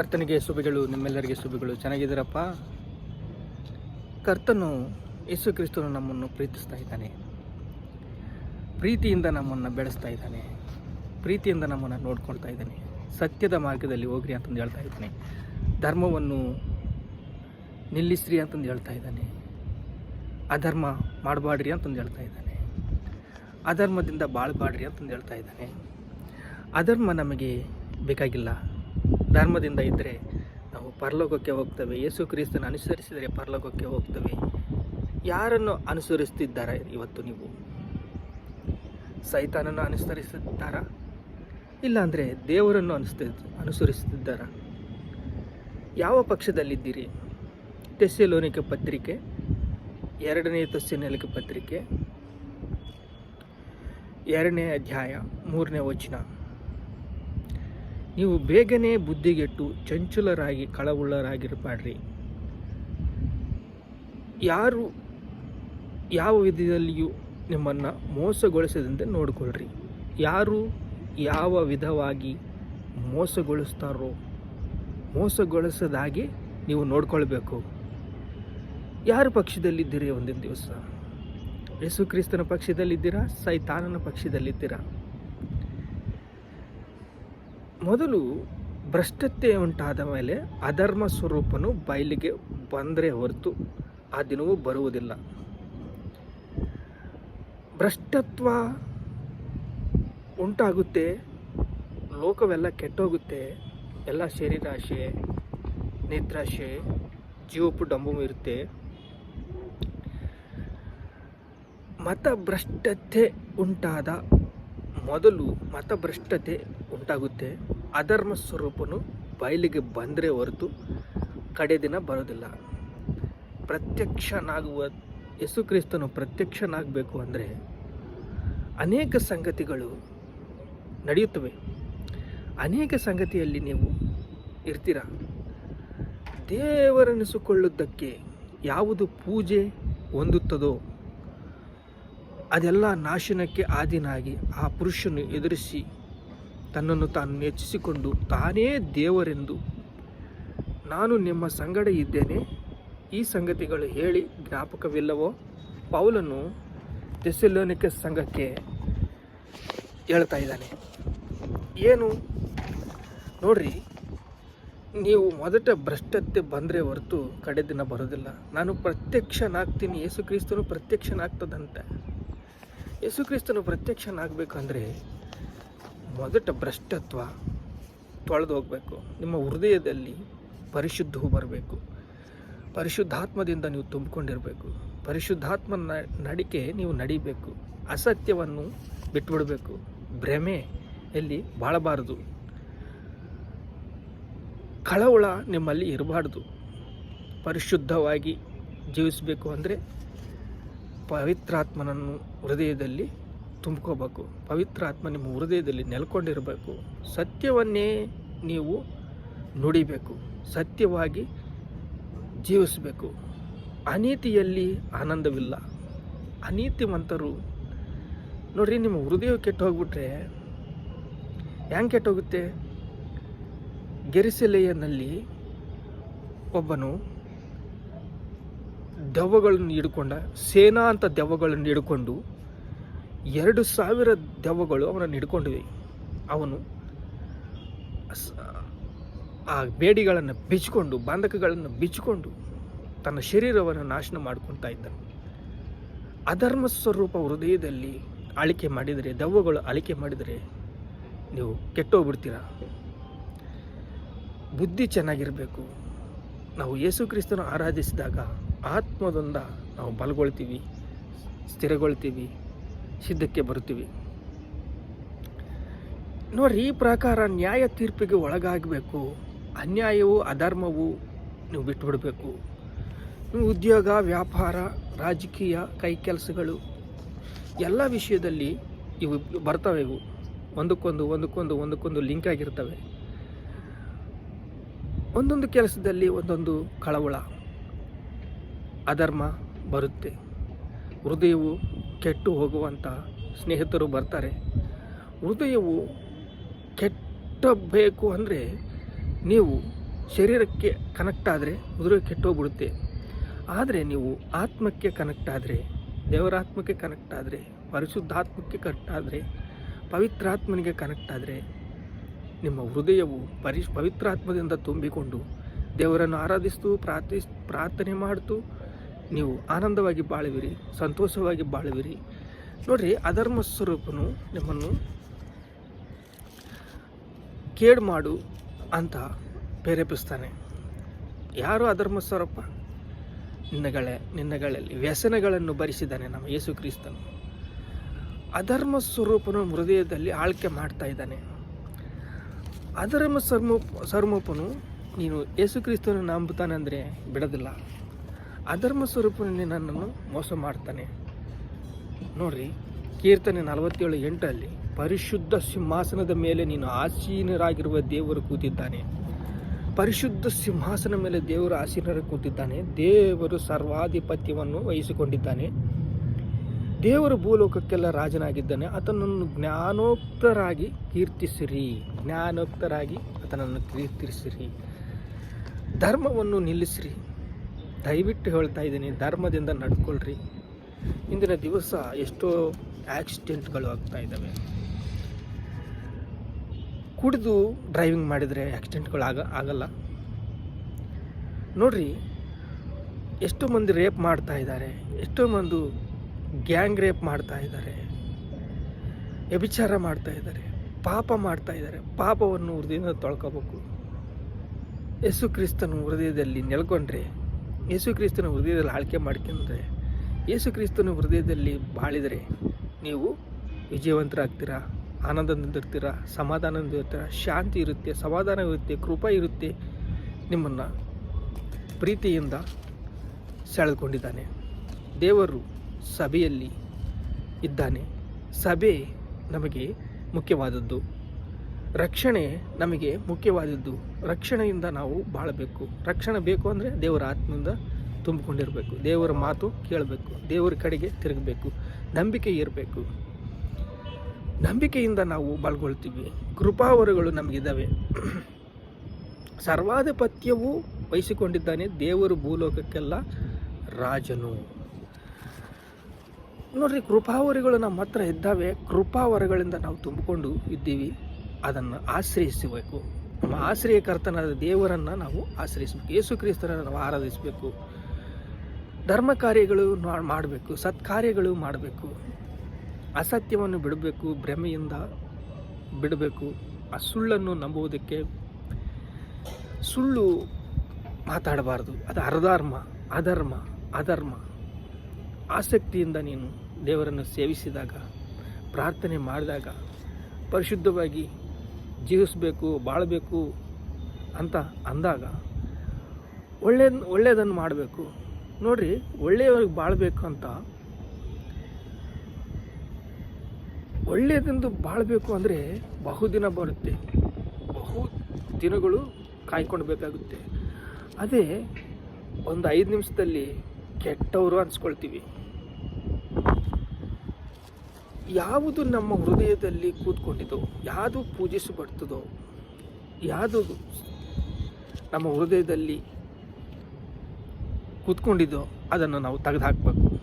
ಕರ್ತನಿಗೆ ಶುಭಗಳು, ನಿಮ್ಮೆಲ್ಲರಿಗೆ ಶುಭಗಳು. ಚೆನ್ನಾಗಿದ್ದೀರಪ್ಪ? ಕರ್ತನು ಯೇಸು ಕ್ರಿಸ್ತನು ನಮ್ಮನ್ನು ಪ್ರೀತಿಸ್ತಾ ಇದ್ದಾನೆ. ಪ್ರೀತಿಯಿಂದ ನಮ್ಮನ್ನು ಬೆಳೆಸ್ತಾ ಇದ್ದಾನೆ. ಪ್ರೀತಿಯಿಂದ ನಮ್ಮನ್ನು ನೋಡ್ಕೊಳ್ತಾ ಇದ್ದಾನೆ. ಸತ್ಯದ ಮಾರ್ಗದಲ್ಲಿ ಹೋಗ್ರಿ ಅಂತಂದು ಹೇಳ್ತಾ ಇದ್ದಾನೆ. ಧರ್ಮವನ್ನು ನಿಲ್ಲಿಸ್ರಿ ಅಂತಂದು ಹೇಳ್ತಾ ಇದ್ದಾನೆ. ಅಧರ್ಮ ಮಾಡಬಾಡ್ರಿ ಅಂತಂದು ಹೇಳ್ತಾ ಇದ್ದಾನೆ. ಅಧರ್ಮದಿಂದ ಬಾಳ್ಬಾಡ್ರಿ ಅಂತಂದು ಹೇಳ್ತಾ ಇದ್ದಾನೆ. ಅಧರ್ಮ ನಮಗೆ ಬೇಕಾಗಿಲ್ಲ. ಧರ್ಮದಿಂದ ಇದ್ದರೆ ನಾವು ಪರಲೋಕಕ್ಕೆ ಹೋಗ್ತೇವೆ. ಯೇಸು ಕ್ರಿಸ್ತನ ಅನುಸರಿಸಿದರೆ ಪರಲೋಕಕ್ಕೆ ಹೋಗ್ತೇವೆ. ಯಾರನ್ನು ಅನುಸರಿಸ್ತಿದ್ದಾರೆ ಇವತ್ತು ನೀವು? ಸೈತಾನನ್ನು ಅನುಸರಿಸುತ್ತಾರಾ ಇಲ್ಲಾಂದರೆ ದೇವರನ್ನು ಅನಿಸ್ತಿ ಅನುಸರಿಸುತ್ತಿದ್ದಾರಾ ಯಾವ ಪಕ್ಷದಲ್ಲಿದ್ದೀರಿ? ತೆಸ್ಸೆಲೋನಿಕ ಪತ್ರಿಕೆ, ಎರಡನೇ ತೆಸ್ಸೆಲೋನಿಕ ಪತ್ರಿಕೆ, ಎರಡನೇ ಅಧ್ಯಾಯ, ಮೂರನೇ ವಚನ. ನೀವು ಬೇಗನೆ ಬುದ್ಧಿಗೆಟ್ಟು ಚಂಚುಲರಾಗಿ ಕಳವುಳ್ಳರಾಗಿರಬಾಡ್ರಿ ಯಾರು ಯಾವ ವಿಧದಲ್ಲಿಯೂ ನಿಮ್ಮನ್ನು ಮೋಸಗೊಳಿಸದಂತೆ ನೋಡಿಕೊಳ್ಳ್ರಿ ಯಾರು ಯಾವ ವಿಧವಾಗಿ ಮೋಸಗೊಳಿಸ್ತಾರೋ ಮೋಸಗೊಳಿಸದಾಗಿ ನೀವು ನೋಡ್ಕೊಳ್ಬೇಕು. ಯಾರ ಪಕ್ಷದಲ್ಲಿದ್ದೀರಿ ಒಂದಿನ ದಿವಸ? ಯೇಸು ಕ್ರಿಸ್ತನ ಪಕ್ಷದಲ್ಲಿದ್ದೀರಾ? ಸೈತಾನನ ಪಕ್ಷದಲ್ಲಿದ್ದೀರಾ? ಮೊದಲು ಭ್ರಷ್ಟತೆ ಉಂಟಾದ ಮೇಲೆ ಅಧರ್ಮ ಸ್ವರೂಪನು ಬಯಲಿಗೆ ಬಂದರೆ ಹೊರತು ಆ ದಿನವೂ ಬರುವುದಿಲ್ಲ. ಭ್ರಷ್ಟತ್ವ ಉಂಟಾಗುತ್ತೆ, ಲೋಕವೆಲ್ಲ ಕೆಟ್ಟೋಗುತ್ತೆ, ಎಲ್ಲ ಶರೀರಾಶೆ, ನೇತ್ರಾಶೆ ಜೀವಪು ಡಂಬು ಇರುತ್ತೆ. ಮತಭ್ರಷ್ಟತೆ ಉಂಟಾದ ಮೊದಲು ಮತಭ್ರಷ್ಟತೆ ಉಂಟಾಗುತ್ತೆ. ಅಧರ್ಮ ಸ್ವರೂಪನು ಬಯಲಿಗೆ ಬಂದರೆ ಹೊರತು ಕಡೆ ದಿನ ಬರೋದಿಲ್ಲ. ಪ್ರತ್ಯಕ್ಷನಾಗುವ ಯೇಸು ಕ್ರಿಸ್ತನು ಪ್ರತ್ಯಕ್ಷನಾಗಬೇಕು ಅಂದರೆ ಅನೇಕ ಸಂಗತಿಗಳು ನಡೆಯುತ್ತವೆ. ಅನೇಕ ಸಂಗತಿಯಲ್ಲಿ ನೀವು ಇರ್ತೀರ? ದೇವರೆನಿಸಿಕೊಳ್ಳುವುದಕ್ಕೆ ಯಾವುದು ಪೂಜೆ ಹೊಂದುತ್ತದೋ ಅದೆಲ್ಲ ನಾಶನಕ್ಕೆ ಆದಿನಾಗಿ ಆ ಪುರುಷನು ಎದುರಿಸಿ ತನ್ನನ್ನು ತಾನು ಹೆಚ್ಚಿಸಿಕೊಂಡು ತಾನೇ ದೇವರೆಂದು. ನಾನು ನಿಮ್ಮ ಸಂಗಡ ಇದ್ದೇನೆ. ಈ ಸಂಗತಿಗಳು ಹೇಳಿ ಜ್ಞಾಪಕವಿಲ್ಲವೋ? ಪೌಲನು ತೆಸೆಲೋನಿಕ ಸಂಘಕ್ಕೆ ಹೇಳ್ತಾ ಇದ್ದಾನೆ. ಏನು? ನೋಡ್ರಿ, ನೀವು ಮೊದಟ ಭ್ರಷ್ಟತೆ ಬಂದರೆ ಹೊರತು ಕಡೆ ದಿನ ಬರೋದಿಲ್ಲ. ನಾನು ಪ್ರತ್ಯಕ್ಷನಾಗ್ತೀನಿ. ಯೇಸು ಕ್ರಿಸ್ತನು ಪ್ರತ್ಯಕ್ಷನಾಗ್ತದಂತೆ. ಯೇಸು ಕ್ರಿಸ್ತನು ಪ್ರತ್ಯಕ್ಷನಾಗಬೇಕಂದ್ರೆ ಮೊದಟ ಭ್ರಷ್ಟತ್ವ ತೊಳೆದು ಹೋಗಬೇಕು. ನಿಮ್ಮ ಹೃದಯದಲ್ಲಿ ಪರಿಶುದ್ಧವು ಬರಬೇಕು. ಪರಿಶುದ್ಧಾತ್ಮದಿಂದ ನೀವು ತುಂಬಿಕೊಂಡಿರಬೇಕು. ಪರಿಶುದ್ಧಾತ್ಮ ನ- ನಡಿಕೆ ನೀವು ನಡಿಬೇಕು. ಅಸತ್ಯವನ್ನು ಬಿಟ್ಬಿಡಬೇಕು. ಭ್ರಮೆ ಎಲ್ಲಿ ಬಾಳಬಾರದು. ಕಳವಳ ನಿಮ್ಮಲ್ಲಿ ಇರಬಾರ್ದು. ಪರಿಶುದ್ಧವಾಗಿ ಜೀವಿಸಬೇಕು ಅಂದರೆ ಪವಿತ್ರಾತ್ಮನನ್ನು ಹೃದಯದಲ್ಲಿ ತುಂಬ್ಕೋಬೇಕು. ಪವಿತ್ರಾತ್ಮ ನಿಮ್ಮ ಹೃದಯದಲ್ಲಿ ನೆಲ್ಕೊಂಡಿರಬೇಕು. ಸತ್ಯವನ್ನೇ ನೀವು ನುಡಿಬೇಕು. ಸತ್ಯವಾಗಿ ಜೀವಿಸಬೇಕು. ಅನೀತಿಯಲ್ಲಿ ಆನಂದವಿಲ್ಲ. ಅನೀತಿವಂತರು ನೋಡ್ರಿ, ನಿಮ್ಮ ಹೃದಯ ಕೆಟ್ಟು ಹೋಗ್ಬಿಟ್ರೆ ಹೆಂಗೆ ಕೆಟ್ಟೋಗುತ್ತೆ? ಗೆರಿಸಲೆಯನಲ್ಲಿ ಒಬ್ಬನು ದೆವ್ವಗಳನ್ನು ಹಿಡ್ಕೊಂಡ, ಸೇನಾ ಅಂತ ದೆವ್ವಗಳನ್ನು ಹಿಡ್ಕೊಂಡು ಎರಡು ಸಾವಿರ ದೆವ್ವಗಳು ಅವನನ್ನು ಹಿಡ್ಕೊಂಡಿವೆ. ಅವನು ಆ ಬೇಡಿಗಳನ್ನು ಬಿಚ್ಚಿಕೊಂಡು, ಬಂಧಕಗಳನ್ನು ಬಿಚ್ಚಿಕೊಂಡು ತನ್ನ ಶರೀರವನ್ನು ನಾಶನ ಮಾಡ್ಕೊತಾ ಇದ್ದ ಅಧರ್ಮ ಸ್ವರೂಪ ಹೃದಯದಲ್ಲಿ ಆಳಿಕೆ ಮಾಡಿದರೆ ದೆವ್ವಗಳು ಆಳಿಕೆ ಮಾಡಿದರೆ ನೀವು ಕೆಟ್ಟೋಗ್ಬಿಡ್ತೀರ? ಬುದ್ಧಿ ಚೆನ್ನಾಗಿರಬೇಕು. ನಾವು ಯೇಸು ಕ್ರಿಸ್ತನ ಆರಾಧಿಸಿದಾಗ ಆತ್ಮದಿಂದ ನಾವು ಬಲಗೊಳ್ತೀವಿ, ಸ್ಥಿರಗೊಳ್ತೀವಿ. ಸಿದ್ಧಕ್ಕೆ ಬರುತ್ತೀವಿ. ನೋಡ್ರಿ, ಈ ಪ್ರಕಾರ ನ್ಯಾಯ ತೀರ್ಪಿಗೆ ಒಳಗಾಗಬೇಕು. ಅನ್ಯಾಯವು ಅಧರ್ಮವು, ನೀವು ಬಿಟ್ಟುಬಿಡಬೇಕು ನೀವು ಉದ್ಯೋಗ, ವ್ಯಾಪಾರ, ರಾಜಕೀಯ, ಕೈ ಕೆಲಸಗಳು, ಎಲ್ಲ ವಿಷಯದಲ್ಲಿ ಇವು ಬರ್ತವೆ ಇವು. ಒಂದಕ್ಕೊಂದು ಒಂದಕ್ಕೊಂದು ಒಂದಕ್ಕೊಂದು ಲಿಂಕ್ ಆಗಿರ್ತವೆ. ಒಂದೊಂದು ಕೆಲಸದಲ್ಲಿ ಒಂದೊಂದು ಕಳವಳ, ಅಧರ್ಮ ಬರುತ್ತೆ. ಹೃದಯವು ಕೆಟ್ಟು ಹೋಗುವಂಥ ಸ್ನೇಹಿತರು ಬರ್ತಾರೆ. ಹೃದಯವು ಕೆಟ್ಟಬೇಕು ಅಂದರೆ ನೀವು ಶರೀರಕ್ಕೆ ಕನೆಕ್ಟ್ ಆದರೆ ಹೃದಯ ಕೆಟ್ಟೋಗ್ಬಿಡುತ್ತೆ. ಆದರೆ ನೀವು ಆತ್ಮಕ್ಕೆ ಕನೆಕ್ಟ್ ಆದರೆ ದೇವರಾತ್ಮಕ್ಕೆ ಕನೆಕ್ಟ್ ಆದರೆ, ಪರಿಶುದ್ಧಾತ್ಮಕ್ಕೆ ಕನೆಕ್ಟ್ ಆದರೆ, ಪವಿತ್ರಾತ್ಮನಿಗೆ ಕನೆಕ್ಟ್ ಆದರೆ ನಿಮ್ಮ ಹೃದಯವು ಪರಿಶ್ ಪವಿತ್ರಾತ್ಮದಿಂದ ತುಂಬಿಕೊಂಡು ದೇವರನ್ನು ಆರಾಧಿಸ್ತು, ಪ್ರಾರ್ಥಿಸ್, ಪ್ರಾರ್ಥನೆ ಮಾಡ್ತು ನೀವು ಆನಂದವಾಗಿ ಬಾಳುವಿರಿ, ಸಂತೋಷವಾಗಿ ಬಾಳುವಿರಿ. ನೋಡ್ರಿ, ಅಧರ್ಮ ಸ್ವರೂಪನು ನಿಮ್ಮನ್ನು ಕೇಡು ಮಾಡು ಅಂತ ಪ್ರೇರೇಪಿಸ್ತಾನೆ. ಯಾರು ಅಧರ್ಮ ಸ್ವರೂಪ? ನಿನ್ನಗಳೇ, ನಿನ್ನಗಳಲ್ಲಿ ವ್ಯಸನಗಳನ್ನು ಭರಿಸಿದ್ದಾನೆ ನಮ್ಮ ಯೇಸು ಕ್ರಿಸ್ತನು. ಅಧರ್ಮ ಸ್ವರೂಪನು ಹೃದಯದಲ್ಲಿ ಆಳ್ಕೆ ಮಾಡ್ತಾ ಇದ್ದಾನೆ. ಅಧರ್ಮ ಸರ್ಮ ಸರ್ಮೋಪನು ನೀನು ಯೇಸು ಕ್ರಿಸ್ತನ ನಂಬುತ್ತಾನೆ ಅಂದರೆ ಬಿಡೋದಿಲ್ಲ. ಅಧರ್ಮ ಸ್ವರೂಪನಲ್ಲಿ ನನ್ನನ್ನು ಮೋಸ ಮಾಡ್ತಾನೆ. ನೋಡ್ರಿ, ಕೀರ್ತನೆ ನಲವತ್ತೇಳು ಎಂಟಲ್ಲಿ ಪರಿಶುದ್ಧ ಸಿಂಹಾಸನದ ಮೇಲೆ ನೀನು ಆಸೀನರಾಗಿರುವ ದೇವರು ಕೂತಿದ್ದಾನೆ. ಪರಿಶುದ್ಧ ಸಿಂಹಾಸನ ಮೇಲೆ ದೇವರು ಆಸೀನರಾಗಿ ಕೂತಿದ್ದಾನೆ. ದೇವರು ಸರ್ವಾಧಿಪತ್ಯವನ್ನು ವಹಿಸಿಕೊಂಡಿದ್ದಾನೆ. ದೇವರು ಭೂಲೋಕಕ್ಕೆಲ್ಲ ರಾಜನಾಗಿದ್ದಾನೆ. ಆತನನ್ನು ಜ್ಞಾನೋಕ್ತರಾಗಿ ಕೀರ್ತಿಸಿರಿ. ಜ್ಞಾನೋಕ್ತರಾಗಿ ಆತನನ್ನು ಕೀರ್ತಿಸಿರಿ. ಧರ್ಮವನ್ನು ನಿಲ್ಲಿಸಿರಿ. ದಯವಿಟ್ಟು ಹೇಳ್ತಾ ಇದ್ದೀನಿ, ಧರ್ಮದಿಂದ ನಡ್ಕೊಳ್ರಿ. ಇಂದಿನ ದಿವಸ ಎಷ್ಟೋ ಆಕ್ಸಿಡೆಂಟ್ಗಳು ಆಗ್ತಾ ಇದ್ದಾವೆ. ಕುಡಿದು ಡ್ರೈವಿಂಗ್ ಮಾಡಿದರೆ ಆಕ್ಸಿಡೆಂಟ್ಗಳು ಆಗ, ಆಗಲ್ಲ. ನೋಡ್ರಿ, ಎಷ್ಟೋ ಮಂದಿ ರೇಪ್ ಮಾಡ್ತಾ ಇದ್ದಾರೆ, ಎಷ್ಟೋ ಮಂದಿ ಗ್ಯಾಂಗ್ ರೇಪ್ ಮಾಡ್ತಾ ಇದ್ದಾರೆ, ವ್ಯಭಿಚಾರ ಮಾಡ್ತಾ ಇದ್ದಾರೆ, ಪಾಪ ಮಾಡ್ತಾ ಇದ್ದಾರೆ, ಪಾಪವನ್ನು ಹೃದಯದಿಂದ ತೊಳ್ಕೋಬೇಕು. ಯೇಸು ಕ್ರಿಸ್ತನು ಹೃದಯದಲ್ಲಿ ನೆಲ್ಕೊಂಡ್ರೆ ಯೇಸು ಕ್ರಿಸ್ತನ ಹೃದಯದಲ್ಲಿ ಆಳ್ಕೆ ಮಾಡ್ಕೊಂಡ್ರೆ ಯೇಸು ಕ್ರಿಸ್ತನ ಹೃದಯದಲ್ಲಿ ಬಾಳಿದರೆ ನೀವು ವಿಜಯವಂತರಾಗ್ತೀರಾ, ಆನಂದದಿಂದ ಸಮಾಧಾನ ಸಮಾಧಾನದಿಂದ ಇರ್ತೀರಾ ಶಾಂತಿ ಇರುತ್ತೆ, ಸಮಾಧಾನ ಇರುತ್ತೆ, ಕೃಪ ಇರುತ್ತೆ ನಿಮ್ಮನ್ನು ಪ್ರೀತಿಯಿಂದ ಸೆಳೆದುಕೊಂಡಿದ್ದಾನೆ. ದೇವರು ಸಭೆಯಲ್ಲಿ ಇದ್ದಾನೆ. ಸಭೆ ನಮಗೆ ಮುಖ್ಯವಾದದ್ದು. ರಕ್ಷಣೆ ನಮಗೆ ಮುಖ್ಯವಾದದ್ದು. ರಕ್ಷಣೆಯಿಂದ ನಾವು ಬಾಳಬೇಕು. ರಕ್ಷಣೆ ಬೇಕು ಅಂದರೆ ದೇವರ ಆತ್ಮದಿಂದ ತುಂಬಿಕೊಂಡಿರಬೇಕು. ದೇವರ ಮಾತು ಕೇಳಬೇಕು. ದೇವರ ಕಡೆಗೆ ತಿರುಗಬೇಕು. ನಂಬಿಕೆ ಇರಬೇಕು. ನಂಬಿಕೆಯಿಂದ ನಾವು ಬಾಳ್ಕೊಳ್ತೀವಿ ಕೃಪಾವರಗಳು ನಮಗಿದ್ದಾವೆ ಸರ್ವಾಧಿಪತ್ಯವು ವಹಿಸಿಕೊಂಡಿದ್ದಾನೆ ದೇವರು ಭೂಲೋಕಕ್ಕೆಲ್ಲ ರಾಜನು. ನೋಡ್ರಿ, ಕೃಪಾವರಿಗಳು ನಮ್ಮ ಹತ್ರ ಇದ್ದಾವೆ. ಕೃಪಾವರಗಳಿಂದ ನಾವು ತುಂಬಿಕೊಂಡು ಇದ್ದೀವಿ. ಅದನ್ನು ಆಶ್ರಯಿಸಬೇಕು. ನಮ್ಮ ಆಶ್ರಯಕರ್ತನಾದ ದೇವರನ್ನು ನಾವು ಆಶ್ರಯಿಸಬೇಕು. ಯೇಸು ಕ್ರಿಸ್ತರನ್ನು ನಾವು ಆರಾಧಿಸಬೇಕು. ಧರ್ಮ ಕಾರ್ಯಗಳು ಮಾಡಬೇಕು, ಸತ್ಕಾರ್ಯಗಳು ಮಾಡಬೇಕು. ಅಸತ್ಯವನ್ನು ಬಿಡಬೇಕು, ಭ್ರಮೆಯಿಂದ ಬಿಡಬೇಕು. ಆ ಸುಳ್ಳನ್ನು ನಂಬುವುದಕ್ಕೆ ಸುಳ್ಳು ಮಾತಾಡಬಾರ್ದು. ಅದು ಅರ್ಧರ್ಮ ಅಧರ್ಮ ಅಧರ್ಮ. ಆಸಕ್ತಿಯಿಂದ ನೀನು ದೇವರನ್ನು ಸೇವಿಸಿದಾಗ, ಪ್ರಾರ್ಥನೆ ಮಾಡಿದಾಗ, ಪರಿಶುದ್ಧವಾಗಿ ಜೀವಿಸಬೇಕು, ಬಾಳಬೇಕು ಅಂತ ಅಂದಾಗ ಒಳ್ಳೆ, ಒಳ್ಳೆಯದನ್ನು ಮಾಡಬೇಕು. ನೋಡಿರಿ, ಒಳ್ಳೆಯವ್ರಿಗೆ ಬಾಳಬೇಕು ಅಂತ. ಒಳ್ಳೆಯದೆಂದು ಬಾಳಬೇಕು ಅಂದರೆ ಬಹುದಿನ ಬರುತ್ತೆ. ಬಹು ದಿನಗಳು ಕಾಯ್ಕೊಂಡು ಬೇಕಾಗುತ್ತೆ ಅದೇ ಒಂದು ಐದು ನಿಮಿಷದಲ್ಲಿ ಕೆಟ್ಟವರು ಅನ್ಸ್ಕೊಳ್ತೀವಿ. ಯಾವುದು ನಮ್ಮ ಹೃದಯದಲ್ಲಿ ಕೂತ್ಕೊಂಡಿದೋ ಯಾವುದು ಪೂಜಿಸಬಡ್ತದೋ ಯಾವುದು ನಮ್ಮ ಹೃದಯದಲ್ಲಿ ಕೂತ್ಕೊಂಡಿದ್ದೋ ಅದನ್ನು ನಾವು ತೆಗೆದುಹಾಕ್ಬೇಕು.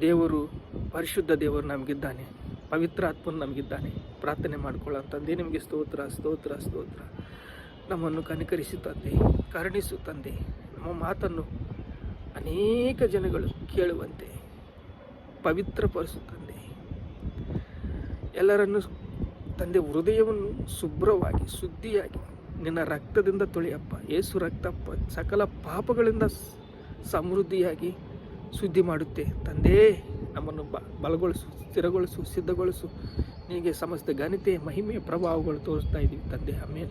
ದೇವರು, ಪರಿಶುದ್ಧ ದೇವರು ನಮಗಿದ್ದಾನೆ, ಪವಿತ್ರ ಆತ್ಮನು ನಮಗಿದ್ದಾನೆ. ಪ್ರಾರ್ಥನೆ ಮಾಡ್ಕೊಳ್ಳೋ ತಂದೆ, ನಿಮಗೆ ಸ್ತೋತ್ರ ಸ್ತೋತ್ರ ಸ್ತೋತ್ರ. ನಮ್ಮನ್ನು ಕನಿಕರಿಸಿ ತಂದೆ, ಕರುಣಿಸು ತಂದೆ. ನಮ್ಮ ಮಾತನ್ನು ಅನೇಕ ಜನಗಳು ಕೇಳುವಂತೆ ಪವಿತ್ರ ತಂದೆ. ಎಲ್ಲರನ್ನು ತಂದೆ ಹೃದಯವನ್ನು ಶುಭ್ರವಾಗಿ, ಶುದ್ಧಿಯಾಗಿ, ನಿನ್ನ ರಕ್ತದಿಂದ ತೊಳೆಯಪ್ಪ, ಏಸು ರಕ್ತಪ್ಪ, ಸಕಲ ಪಾಪಗಳಿಂದ ಸಮೃದ್ಧಿಯಾಗಿ ಶುದ್ಧಿ ಮಾಡುತ್ತೆ. ತಂದೆ, ನಮ್ಮನ್ನು ಬ, ಬಲಗೊಳಿಸು, ಸ್ಥಿರಗೊಳಿಸು, ಸಿದ್ಧಗೊಳಿಸು. ನಿನಗೆ ಸಮಸ್ತ ಘನತೆ, ಮಹಿಮೆ, ಪ್ರಭಾವಗಳು ತೋರಿಸ್ತಾ ಇದ್ದೀವಿ ತಂದೆ. ಆಮೇಲೆ